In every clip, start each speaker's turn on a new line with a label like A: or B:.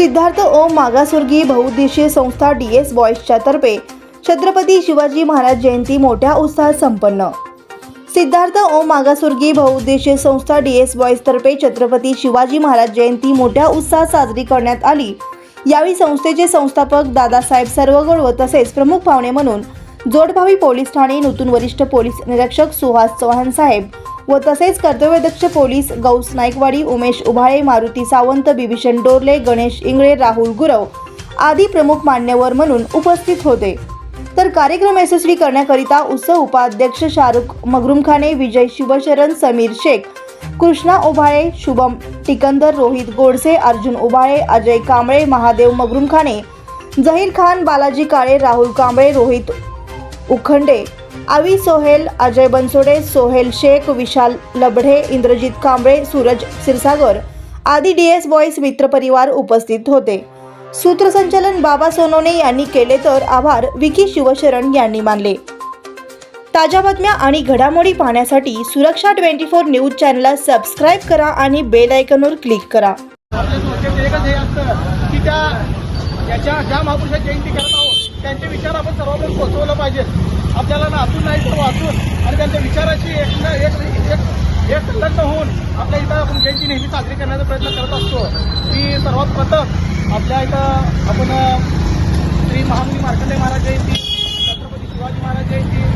A: सिद्धार्थ ओम मागासवर्गीय बहुउद्देशीय संस्था डी एस बॉईजच्या तर्फे छत्रपती शिवाजी महाराज जयंती मोठ्या उत्साहात संपन्न. सिद्धार्थ ओम मागासवर्गीय बहुउद्देशीय संस्था डी एस बॉईजतर्फे छत्रपती शिवाजी महाराज जयंती मोठ्या उत्साहात साजरी करण्यात आली. यावेळी संस्थेचे संस्थापक दादासाहेब सर्वगोड व तसेच प्रमुख पाहुणे म्हणून जोडभावी पोलीस ठाणे नूतन वरिष्ठ पोलीस निरीक्षक सुहास चव्हाण साहेब व तसेच कर्तव्यदक्ष पोलीस गौस नाईकवाडी उमेश उभाळे मारुती सावंत बिभीषण डोरले गणेश इंगळे राहुल गुरव आदी प्रमुख मान्यवर म्हणून उपस्थित होते. तर कार्यक्रम यशस्वी करण्याकरिता उत्सव उपाध्यक्ष शाहरुख मगरुमखाने विजय शिवशरण समीर शेख कृष्णा उभाळे शुभम टिकंदर रोहित गोडसे अर्जुन उभाळे अजय कांबळे महादेव मगरुमखाने जहीर खान बालाजी काळे राहुल कांबळे रोहित उखंडे आवी सोहेल अजय बनसोडे सोहेल शेख विशाल लबढे इंद्रजित कांबळे सूरज क्षीरसागर आदी डी एस बॉईज मित्रपरिवार उपस्थित होते. सूत्रसंचालन बाबा सोनोने यांनी केले तर आभार विकी शिवशरण यांनी मानले. ताज्या बातम्या आणि घडामोडी पाहण्यासाठी सुरक्षा ट्वेंटी फोर न्यूज चॅनलला सबस्क्राईब करा आणि बेल आयकनवर क्लिक करा.
B: आपल्या एकच हे असतं की त्या याच्या ज्या महापुरुषाची जयंती करत आहोत त्यांचे विचार आपण सर्वांना पोहोचवलं पाहिजे. आपल्याला नाचून नाही तर वाचून आणि त्यांच्या विचाराची एक ना एक एक एक संलग्न होऊन आपल्या इथं आपण जयंती नेहमी साजरी करण्याचा प्रयत्न करत असतो. की सर्वात प्रथम आपल्या इथं आपण श्री महामुनी मार्कंडे महाराज जयंती छत्रपती शिवाजी महाराज जयंती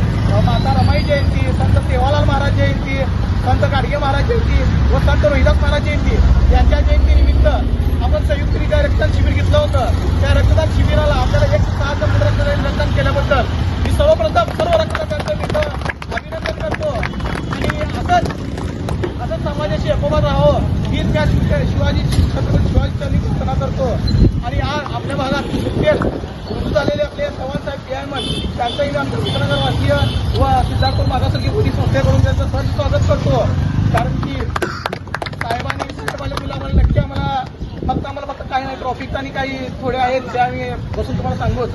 B: माता रमाई जयंती संत सेवालाल महाराज जयंती संत गाडगे महाराज जयंती व संत रोहिदास महाराज जयंती यांच्या जयंतीनिमित्त आपण संयुक्तरित्या रक्तदान शिबिर घेतलं होतं त्या रक्तदान शिबिराला आपल्याला एक सहा चंद्र रक्तदान रक्तदान केल्याबद्दल मी सर्वप्रथम सर्व रक्तदात्यांचं तिथं अभिनंदन करतो आणि असंच असंच सोबत एकोबा राहावं ही त्या शिव- शिवाजी छत्रपती शिवाजी चरणी प्रार्थना करतो आणि आज आपल्या भागात नुकतेच रुजू झालेले आपले चव्हाण पी पियायमन त्यांचाही आमचं विक्रनगर वासीय व सिद्धार्थ मागासारखी होती संस्थेकडून त्यांचं सहज स्वागत करतो. कारण की साहेबांनी मुलं आम्हाला नक्की आम्हाला फक्त आम्हाला फक्त काही नाही ट्रॉफिक आणि काही थोडे आहेत ते आम्ही बसून तुम्हाला सांगूच.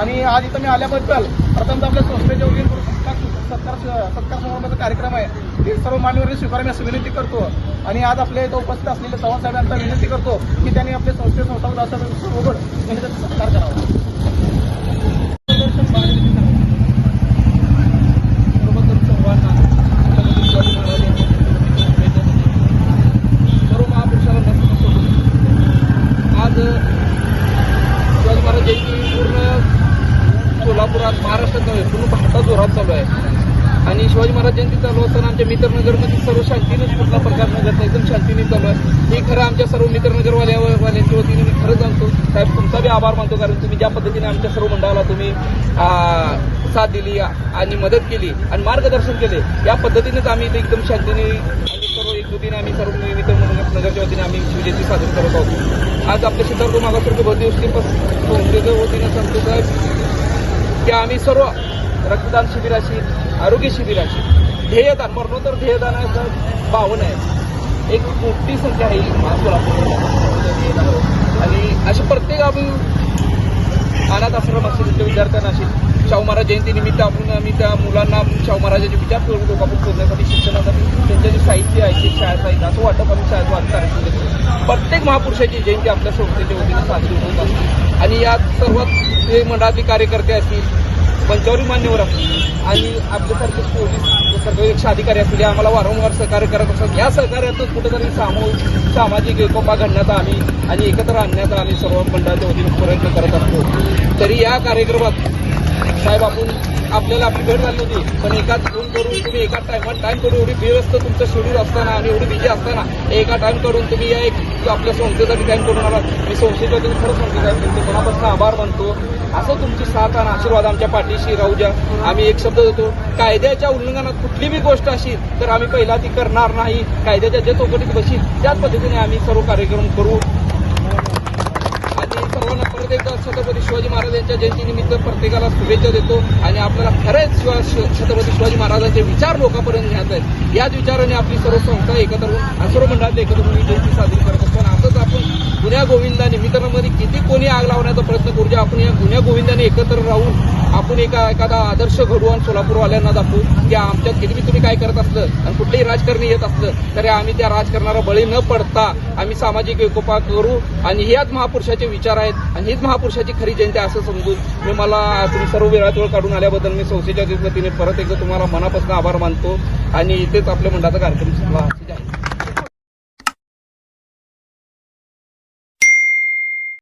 B: आणि आज इथं मी आल्याबद्दल प्रथमतः आपल्या संस्थेच्या वगैरे सत्कार सत्कार समारंभाचा कार्यक्रम आहे ते सर्व मान्यवर स्वीकार मी असं विनंती करतो. आणि आज आपल्या इथं उपस्थित असलेले चव्हाण साहेबांचा विनंती करतो की त्यांनी आपल्या संस्थे संस्थापक असं यांनी त्याचा सत्कार करावा सर्व महापुरुषाला नमस्कार करतो. आज शिवाजी महाराज जयंती पूर्ण सोलापुरात महाराष्ट्रात नव्हे पूर्ण भारतात जोरात चालू आहे. आणि शिवाजी महाराज जयंती चालू असताना आमच्या मित्रनगरमध्ये सर्व शांतीनेच कुठला प्रकार न एकदम शांतीने चालू आहे. हे खरं आमच्या सर्व मित्रनगरवाल्या वाल्यांच्या वतीने मी खरं जाणतो साहेब तुमचा बी आभार मानतो कारण तुम्ही ज्या पद्धतीने आमच्या सर्व मंडळाला तुम्ही साथ दिली आणि मदत केली आणि मार्गदर्शन केले या पद्धतीनेच आम्ही इथे एकदम शांतीने वतीने सर्व आम्ही सर्व मित्र नगरच्या वतीने आम्ही शिवजयंती साजरी करत आहोत. आज आपल्या सिद्धार्थ मागासवर्ग असतील संस्थेच्या वतीने सांगतो साहेब की आम्ही सर्व रक्तदान शिबिराशी आरोग्य शिबिराशी ध्येयदान मरणोत्तर ध्येयदानाचं बावन आहे. एक मोठी संख्या आहे सोलापूर आणि असे प्रत्येक आम्ही अनाथ आश्रम असेल विद्यार्थ्यांना असेल शाहू महाराज जयंतीनिमित्त आपण आम्ही त्या मुलांना शाहू महाराजाचे विचार सोडतो आपण शोधण्यासाठी शिक्षणासाठी त्यांचे जे साहित्य आहे ते शाळेत आहे असं वाटप आम्ही शाळेत वाटत कार्यक्रम देतो प्रत्येक महापुरुषाची जयंती आपल्या संस्थेच्या वतीने साजरी होत असते. आणि यात सर्वात जे मंडळातले कार्यकर्ते असतील पंचावरी मान्यवर असतील आणि आपल्यासारखे पोलीस सर्वेक्षण अधिकारी असतील आम्हाला वारंवार सहकार्य करत असतात या सहकार्यातून कुठेतरी सामूहिक सामाजिक एकोपा घडण्याचा आम्ही आणि एकत्र आणण्याचा आम्ही सर्व मंडळाच्या वतीने प्रयत्न करत असतो. तरी या कार्यक्रमात साहेब आपण आपल्याला आपली भेट झाली होती पण एकाच फोन करून तुम्ही एका टायमात टाइम करून एवढी व्यस्त तुमचं शेड्यूल असताना आणि एवढी बिझी असताना एका टाईम करून तुम्ही या एक आपल्या संस्थेसाठी टाईम करून आला मी संस्थेच्या वतीने खरंच म्हणतो साहेब तुमचे मनापासून आभार मानतो. असं तुमची साथ आणि आशीर्वाद आमच्या पाठीशी राहू द्या. आम्ही एक शब्द देतो कायद्याच्या उल्लंघनात कुठली बी गोष्ट असेल तर आम्ही पहिला ती करणार नाही. कायद्याच्या जे चौकटीत बसील त्याच पद्धतीने आम्ही सर्व कार्यक्रम करू. सर्वांना परत एकदा छत्रपती शिवाजी महाराज यांच्या जयंतीनिमित्त प्रत्येकाला शुभेच्छा देतो आणि आपल्याला खरंच शिवा छत्रपती शिवाजी महाराजांचे विचार लोकांपर्यंत घ्यायचा आहेत याच विचाराने आपली सर्व संस्था एकत्र होऊन आणि सर्व मंडळातले एकत्र होऊन ही जयंती साजरी करत असतो. आणि असंच आपण गुन्ह्या गोविंदाने मित्रांमध्ये किती कोणी आग लावण्याचा प्रयत्न करूजे आपण या गुन्ह्या गोविंदाने एकत्र राहून आपण एका एखादा आदर्श घडवू आणि सोलापूरवाल्यांना दाखवू की आमच्यात किती तुम्ही काय करत असलं आणि कुठलंही राजकारणी येत असलं तरी आम्ही त्या राजकारणाला बळी न पडता आम्ही सामाजिक एकोपा करू. आणि ह्याच महापुरुषाचे विचार आहेत आणि हीच महापुरुषाची खरी जयंती असं समजून मी मला तुम्ही सर्व वेळात वेळ काढून आल्याबद्दल मी संस्थेच्या वतीने परत एकदा तुम्हाला मनापासून आभार मानतो. आणि इथेच आपल्या मंडळाचा कार्यक्रम संपला.